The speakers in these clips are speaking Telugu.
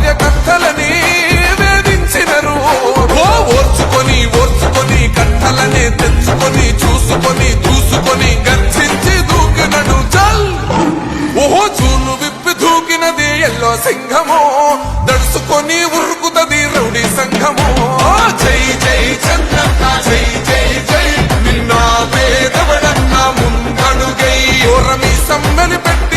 కార్యకర్తలని వేధించినరు ఓ ఓర్చుకొని ఓర్చుకొని కట్టలనే తెచ్చుకొని చూసుకొని దూసుకొని గర్జించి దూకినడు చల్ ఓహో చూలు విప్పి దూకినది ఎల్లో సింహము. దడుసుకొని ఉరుకుతది రౌడీ సంఘము. జై జై చంద్రన్న జై జై జై. నిన్న పేదవడన్న ముందడుగై ఓరమి సమ్మెని పెట్టినది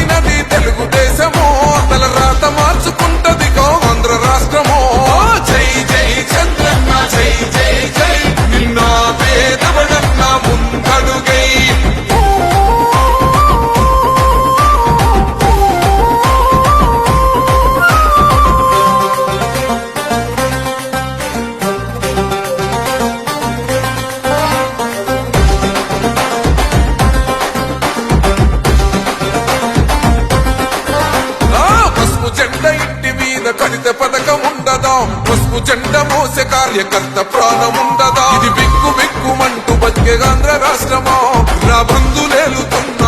పథకం ఉండదా? పసుపు జెండ మోసే కార్యకర్త ప్రాణం ఉండదా? ఇది బిక్కు బిక్కుమంటూ బతికే ఆంధ్ర రాష్ట్రమా? నా బంధులేలుతుంది